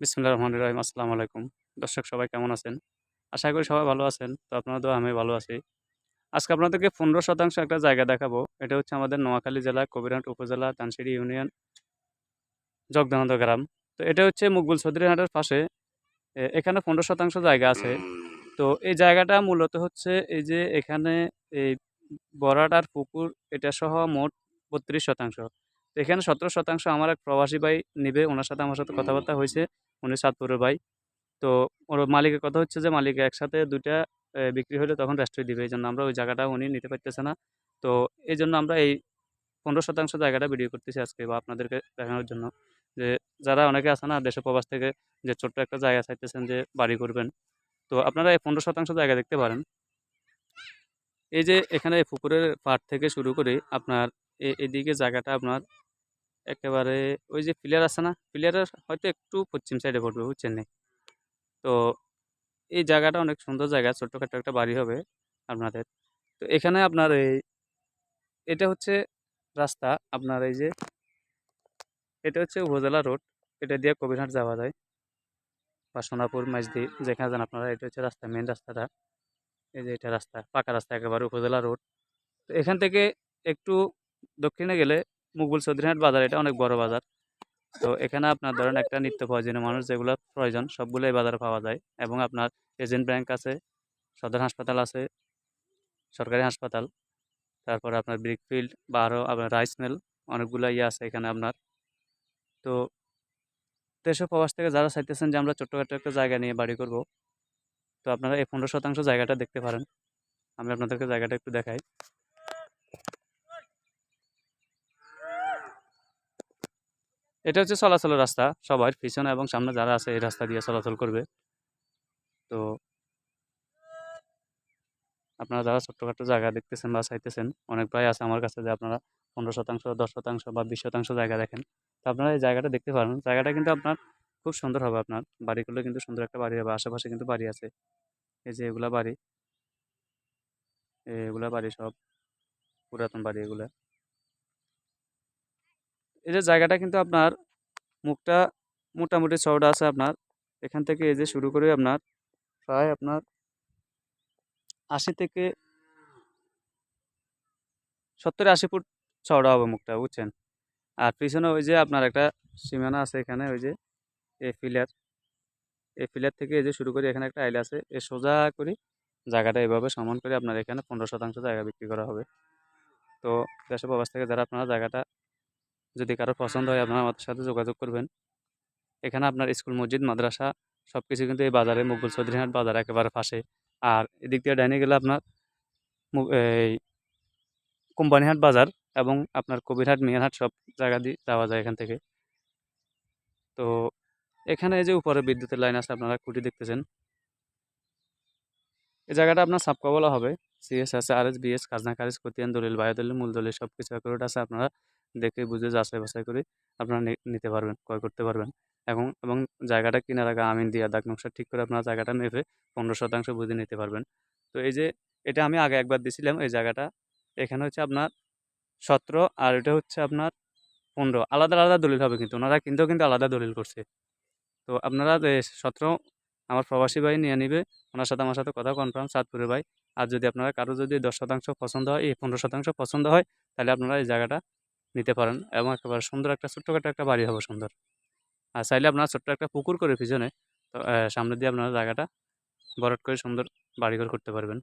বিসমুল্লাহ রহমান রহিম, আসসালামু আলাইকুম। দর্শক, সবাই কেমন আছেন? আশা করি সবাই ভালো আছেন। তো আপনারা তো আমি ভালো আছি। আজকে আপনাদেরকে পনেরো শতাংশ একটা জায়গা দেখাবো। এটা হচ্ছে আমাদের নোয়াখালী জেলা, কবিরহাট উপজেলা তানসিরি ইউনিয়ন, জগদানন্দ গ্রাম। তো এটা হচ্ছে মুকবুল চৌধুরী হাটের পাশে। এখানে পনেরো শতাংশ জায়গা আছে। তো এই জায়গাটা মূলত হচ্ছে এই যে এখানে এই বরাট আর পুকুর, এটা সহ মোট বত্রিশ শতাংশ। এখানে সতেরো শতাংশ আমার এক প্রবাসী ভাই নেবে, ওনার সাথে আমার সাথে কথাবার্তা হয়েছে, উনি সাতপুরের ভাই। তো ওর মালিকের কথা হচ্ছে যে, মালিক একসাথে দুইটা বিক্রি হলে তখন রেস্ট্রি দিবে এই জন্য আমরা ওই জায়গাটা উনি নিতে পারতেছে না। তো এই জন্য আমরা এই পনেরো শতাংশ জায়গাটা ভিডিও করতেছি আজকে বা আপনাদেরকে দেখানোর জন্য। যে, যারা অনেকে আছে না, দেশে প্রবাস থেকে যে, ছোট্ট একটা জায়গা চাইতেছেন যে, বাড়ি করবেন। তো আপনারা এই পনেরো শতাংশ জায়গা দেখতে পারেন। এই যে, এখানে পুকুরের পাড় থেকে শুরু করে আপনার এদিকে জায়গাটা আপনার একেবারে ওই যে প্লেয়ার আছে না প্লেয়ারের হয়তো একটু পশ্চিম সাইডে পড়বে, বুঝছেন নি তো এই জায়গাটা অনেক সুন্দর জায়গা, ছোট্টখাটো একটা বাড়ি হবে আপনাদের। তো এখানে আপনার এই, এটা হচ্ছে রাস্তা, আপনার এই যে এটা হচ্ছে উপজেলা রোড, এটা দিয়ে কবিরহাট যাওয়া যায়, বা সোনাপুর মাঝদি যেখানে যান আপনারা, এটা হচ্ছে রাস্তা মেন রাস্তাটা। এই যে এটা রাস্তা, পাকা রাস্তা, একেবারে উপজেলা রোড। তো এখান থেকে একটু দক্ষিণে গেলে মুঘল চৌধুরীহাট বাজার, এটা অনেক বড় বাজার। তো এখানে আপনার ধরেন একটা নিত্য প্রয়োজনীয় মানুষ যেগুলো প্রয়োজন সবগুলো এই বাজারে পাওয়া যায়। এবং আপনার এজেন্ট ব্যাংক আছে, সদর হাসপাতাল আছে, সরকারি হাসপাতাল, তারপর আপনার ব্রিকফিল্ড বা আরও আপনার রাইস মিল, অনেকগুলো ইয়ে আছে এখানে আপনার। তো দেশ প্রবাস থেকে যারা চাইতেছেন যে আমরা ছোট্টখাটো একটা জায়গা নিয়ে বাড়ি করব, তো আপনারা এই পনেরো শতাংশ জায়গাটা দেখতে পারেন। আমি আপনাদেরকে জায়গাটা একটু দেখাই। এটা হচ্ছে চলাচলের রাস্তা। সবার পিছনে এবং সামনে যারা আছে, এই রাস্তা দিয়ে চলাচল করবে। তো আপনারা যারা ছোট্টখাটো জায়গা দেখতেছেন বা চাইতেছেন, অনেক প্রায় আছে আমার কাছে যে আপনারা পনেরো শতাংশ, দশ শতাংশ বা বিশ শতাংশ জায়গা দেখেন। তো আপনারা এই জায়গাটা দেখতে পারেন। জায়গাটা কিন্তু আপনার খুব সুন্দর হবে আপনার। বাড়ি করলে কিন্তু সুন্দর একটা বাড়ি হবে। আশেপাশে কিন্তু বাড়ি আছে। এই যে এগুলা বাড়ি এগুলা বাড়ি সব পুরাতন বাড়ি এগুলা। এই যে জায়গাটা কিন্তু আপনার মুখটা মোটামুটি চওড়া আছে আপনার। এখান থেকে এই যে শুরু করে আপনার প্রায় আপনার আশি থেকে সত্তর আশি ফুট চওড়া হবে মুখটা, বুঝছেন? আর পিছনে ওই যে আপনার একটা সীমানা আছে এখানে, ওই যে এই ফিলার। এই ফিলার থেকে এই যে শুরু করে এখানে একটা আইল আছে, এ সোজা করে জায়গাটা এভাবে সমান করে আপনার এখানে পনেরো শতাংশ জায়গা বিক্রি করা হবে। তো দেশ প্রবাস থেকে যারা আপনারা জায়গাটা যদি কারও পছন্দ হয় আপনারা আমাদের সাথে যোগাযোগ করবেন। এখানে আপনার স্কুল, মসজিদ, মাদ্রাসা সব কিছু কিন্তু এই বাজারে মুঘল চৌধুরীহাট বাজার একেবারে পাশে। আর এদিক দিয়ে ডাইনে গেলে আপনার এই কোম্পানিহাট বাজার এবং আপনার কবিরহাট মিয়ারহাট সব জায়গা দিয়ে যাওয়া যায় এখান থেকে। তো এখানে এই যে উপরে বিদ্যুতের লাইন আছে আপনারা খুঁটি দেখতেছেন। এই জায়গাটা আপনার সাবকা বলা হবে। সিএস আছে আর এস বিএস খাজনা খারিজ খতিয়ান, দলিল বায়ু দলিল মূল দলিল সব কিছু অ্যাকুরেট আছে। আপনারা দেখে বুঝে যাচাই বাছাই করে আপনারা নিতে পারবেন, ক্রয় করতে পারবেন। এবং এবং জায়গাটা কেনার আগে আমিন দিয়া দাগ নকশা ঠিক করে আপনারা জায়গাটা মেপে পনেরো শতাংশ বুঝে নিতে পারবেন। তো এই যে, এটা আমি আগে একবার দিছিলাম, এই জায়গাটা। এখানে হচ্ছে আপনার সতেরো আর এটা হচ্ছে আপনার পনেরো। আলাদা আলাদা দলিল হবে কিন্তু, ওনারা কিনতেও কিন্তু আলাদা দলিল করছে। তো আপনারা সতেরো আমার প্রবাসী ভাই নিয়ে নিবে, ওনার সাথে আমার সাথে কথা কনফার্ম চাঁদপুরের ভাই। আর যদি আপনারা কারও যদি দশ শতাংশ পছন্দ হয়, এই পনেরো শতাংশ পছন্দ হয়, তাহলে আপনারা এই জায়গাটা নিতে পারেন এবং একেবারে সুন্দর একটা ছোট্টখাটো একটা বাড়ি হবে সুন্দর। আর চাইলে আপনারা ছোট্ট একটা পুকুর করে পিছনে, তো সামনে দিয়ে আপনারা জায়গাটা বরট করে সুন্দর বাড়িঘর করতে পারবেন।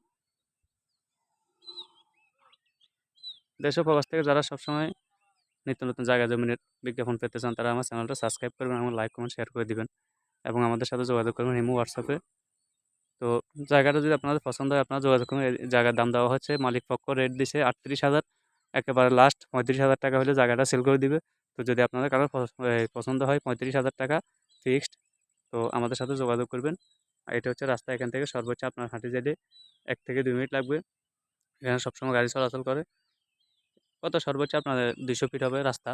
দেশ প্রবাস থেকে যারা সবসময় নিত্য নতুন জায়গা জমিনের বিজ্ঞাপন পেতে চান, তারা আমার চ্যানেলটা সাবস্ক্রাইব করবেন এবং লাইক, কমেন্ট, শেয়ার করে দিবেন এবং আমাদের সাথে যোগাযোগ করবেন হিমু হোয়াটসঅ্যাপে। তো জায়গাটা যদি আপনাদের পছন্দ হয়, আপনারা যোগাযোগ এই জায়গার দাম দেওয়া হচ্ছে মালিক পক্ষ রেট দিছে আটত্রিশ হাজার। একেবারে লাস্ট পঁয়ত্রিশ হাজার টাকা হলে জায়গাটা সেল করে দিবে। তো যদি আপনাদের কারোর পছ- পছন্দ হয় পঁয়ত্রিশ হাজার টাকা ফিক্সড তো আমাদের সাথে যোগাযোগ করবেন। এটা হচ্ছে রাস্তা এখান থেকে সর্বোচ্চ আপনার হাঁটে যেতে এক থেকে দুই মিনিট লাগবে। এখানে সবসময় গাড়ি চলাচল করে। কত সর্বোচ্চ আপনাদের দুইশো ফিট হবে রাস্তা।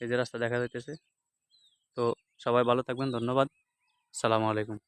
এই যে রাস্তা দেখা যাইতেছে। তো সবাই ভালো থাকবেন, ধন্যবাদ। সালামু আলাইকুম।